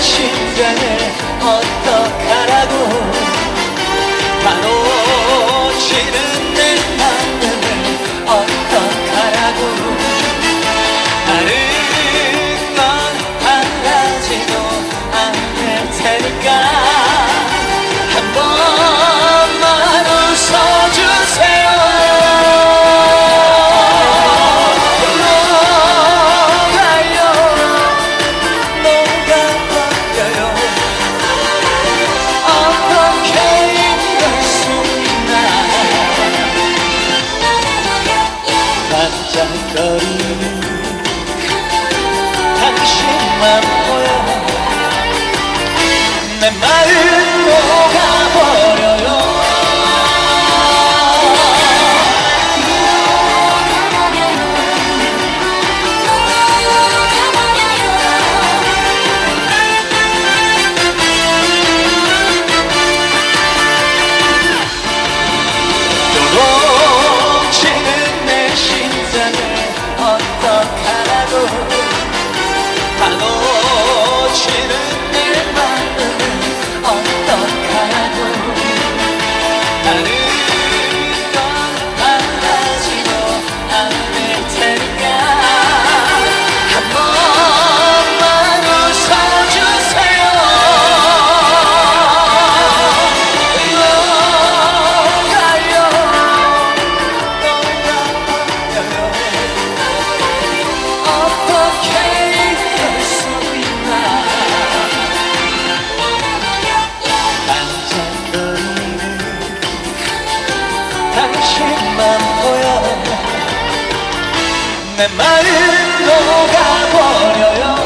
심장을 당신만 보여 내 마음 녹아버려요. 요동치는 내 심장을 어떡하라고 가로치는 내 마음 녹아버려요